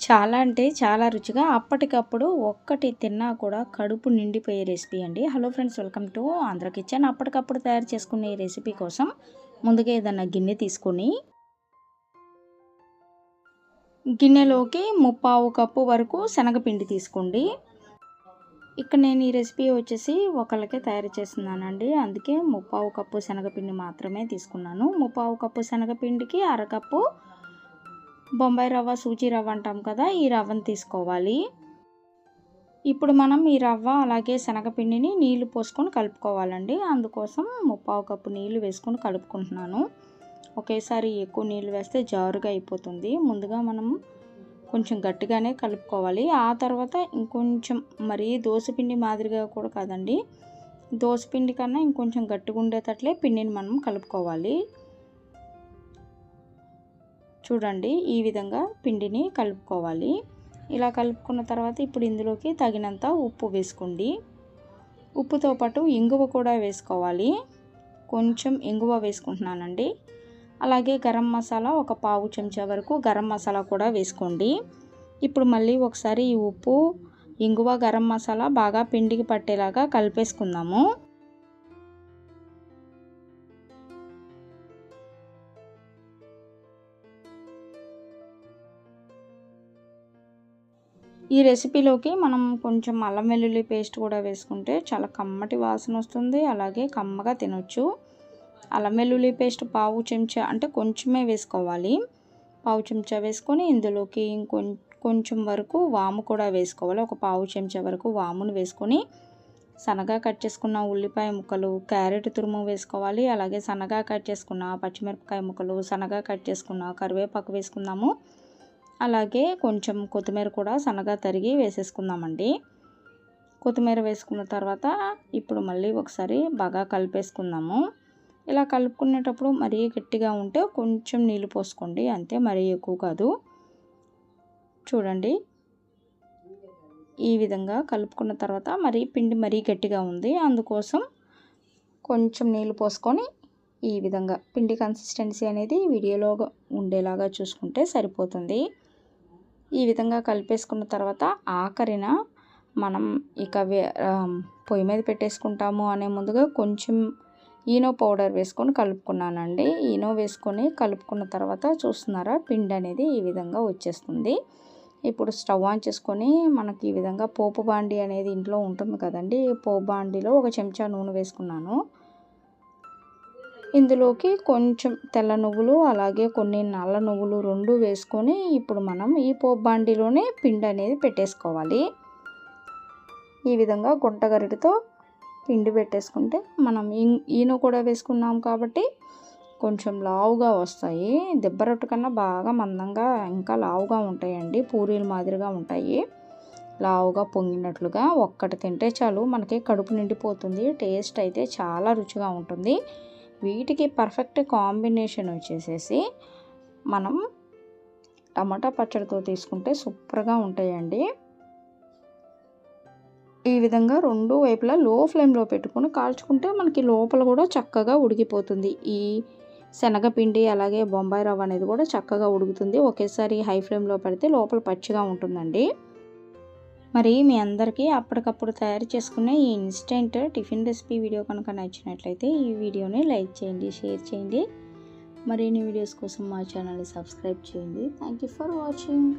చాలా అంటే చాలా రుచిగా అప్పటికప్పుడు ఒక్కటి తిన్నా కూడా కడుపు నిండిపోయే రెసిపీ అండి. Hello friends welcome to Andhra kitchen. అప్పటికప్పుడు తయారు చేసుకునే ఈ రెసిపీ కోసం ముందుగా ఏదన్నా గిన్నె తీసుకొని గిన్నెలోకి ముప్పావు కప్పు వరకు శనగపిండి తీసుకోండి. ఇక్కడ నేను ఈ రెసిపీ వచ్చేసి ఒకళ్ళకే తయారు చేస్తున్నానండి. అందుకే ముప్పావు కప్పు శనగపిండి మాత్రమే తీసుకున్నాను. ముప్పావు కప్పు శనగపిండికి అరకప్పు బొంబాయి రవ్వ సూచి రవ్వ అంటాం కదా ఈ రవ్వను తీసుకోవాలి. ఇప్పుడు మనం ఈ రవ్వ అలాగే శనగపిండిని నీళ్ళు పోసుకొని కలుపుకోవాలండి. అందుకోసం ముప్పావు కప్పు నీళ్ళు వేసుకొని కలుపుకుంటున్నాను. ఒకేసారి ఎక్కువ నీళ్ళు వేస్తే జారుగా అయిపోతుంది. ముందుగా మనం కొంచెం గట్టిగానే కలుపుకోవాలి. ఆ తర్వాత ఇంకొంచెం మరీ దోశపిండి మాదిరిగా కూడా కాదండి. దోశపిండి కన్నా ఇంకొంచెం గట్టిగా ఉండేటట్లే పిండిని మనం కలుపుకోవాలి. చూడండి ఈ విధంగా పిండిని కలుపుకోవాలి. ఇలా కలుపుకున్న తర్వాత ఇప్పుడు ఇందులోకి తగినంత ఉప్పు వేసుకోండి. ఉప్పుతో పాటు ఇంగువ కూడా వేసుకోవాలి. కొంచెం ఇంగువ వేసుకుంటున్నానండి. అలాగే గరం మసాలా ఒక పావు చెంచా వరకు గరం మసాలా కూడా వేసుకోండి. ఇప్పుడు మళ్ళీ ఒకసారి ఈ ఉప్పు ఇంగువ గరం మసాలా బాగా పిండికి పట్టేలాగా కలిపేసుకుందాము. ఈ రెసిపీలోకి మనం కొంచెం అల్లం వెల్లుల్లి పేస్ట్ కూడా వేసుకుంటే చాలా కమ్మటి వాసన వస్తుంది. అలాగే కమ్మగా తినొచ్చు. అల్లం వెల్లుల్లి పేస్ట్ పావు చెంచా అంటే కొంచెమే వేసుకోవాలి. పావు చెంచా వేసుకొని ఇందులోకి ఇంకొం కొంచెం వరకు వాము కూడా వేసుకోవాలి. ఒక పావు చెంచా వరకు వామును వేసుకొని సన్నగా కట్ చేసుకున్న ఉల్లిపాయ ముక్కలు క్యారెట్ తురుము వేసుకోవాలి. అలాగే సన్నగా కట్ చేసుకున్న పచ్చిమిరపకాయ ముక్కలు సన్నగా కట్ చేసుకున్న కరివేపాకు వేసుకుందాము. అలాగే కొంచెం కొత్తిమీర కూడా సన్నగా తరిగి వేసేసుకుందామండి. కొత్తిమీర వేసుకున్న తర్వాత ఇప్పుడు మళ్ళీ ఒకసారి బాగా కలిపేసుకుందాము. ఇలా కలుపుకునేటప్పుడు మరీ గట్టిగా ఉంటే కొంచెం నీళ్ళు పోసుకోండి అంతే మరీ ఎక్కువ కాదు. చూడండి. ఈ విధంగా కలుపుకున్న తర్వాత మరి పిండి మరీ గట్టిగా ఉంది అందుకోసం కొంచెం నీళ్ళు పోసుకొని ఈ విధంగా పిండి కన్సిస్టెన్సీ అనేది వీడియోలో ఉండేలాగా చూసుకుంటే సరిపోతుంది. ఈ విధంగా కలిపేసుకున్న తర్వాత ఆఖరిన మనం ఇక పొయ్యి మీద పెట్టేసుకుంటాము అనే ముందుగా కొంచెం ఈనో పౌడర్ వేసుకొని కలుపుకున్నానండి. ఈనో వేసుకొని కలుపుకున్న తర్వాత చూస్తున్నారా పిండి అనేది ఈ విధంగా వచ్చేస్తుంది. ఇప్పుడు స్టవ్ ఆన్ చేసుకొని మనకి ఈ విధంగా పోపు బాండి అనేది ఇంట్లో ఉంటుంది కదండి. పోపు బాండిలో ఒక చెంచా నూనె వేసుకున్నాను. ఇందులోకి కొంచెం తెల్ల నువ్వులు అలాగే కొన్ని నల్ల నువ్వులు రెండు వేసుకొని ఇప్పుడు మనం ఈ పోపు బాండిలోనే పిండి అనేది పెట్టేసుకోవాలి. ఈ విధంగా గుంటగరిటితో పిండి పెట్టేసుకుంటే మనం ఈనో కూడా వేసుకున్నాం కాబట్టి కొంచెం లావుగా వస్తాయి. దెబ్బ రొట్టె కన్నా బాగా మందంగా ఇంకా లావుగా ఉంటాయండి పూరీలు మాదిరిగా ఉంటాయి. లావుగా పొంగినట్లుగా ఒక్కటి తింటే చాలు మనకి కడుపు నిండిపోతుంది టేస్ట్ అయితే చాలా రుచిగా ఉంటుంది. వీటికి పర్ఫెక్ట్ కాంబినేషన్ వచ్చేసేసి మనం టమాటా పచ్చడితో తీసుకుంటే సూపర్గా ఉంటాయండి. ఈ విధంగా రెండు వైపులా లో ఫ్లేమ్లో పెట్టుకొని కాల్చుకుంటే మనకి లోపల కూడా చక్కగా ఉడికిపోతుంది. ఈ శనగపిండి అలాగే బొంబాయి రవ్వ అనేది కూడా చక్కగా ఉడుకుతుంది. ఒకేసారి హై ఫ్లేమ్లో పెడితే లోపల పచ్చిగా ఉంటుందండి. మరి మీ అందరికీ అప్పటికప్పుడు తయారు చేసుకునే ఈ ఇన్స్టెంట్ టిఫిన్ రెసిపీ వీడియో కనుక నచ్చినట్లయితే ఈ వీడియోని లైక్ చేయండి షేర్ చేయండి. మరిన్ని వీడియోస్ కోసం మా ఛానల్ని సబ్స్క్రైబ్ చేయండి. Thank you for watching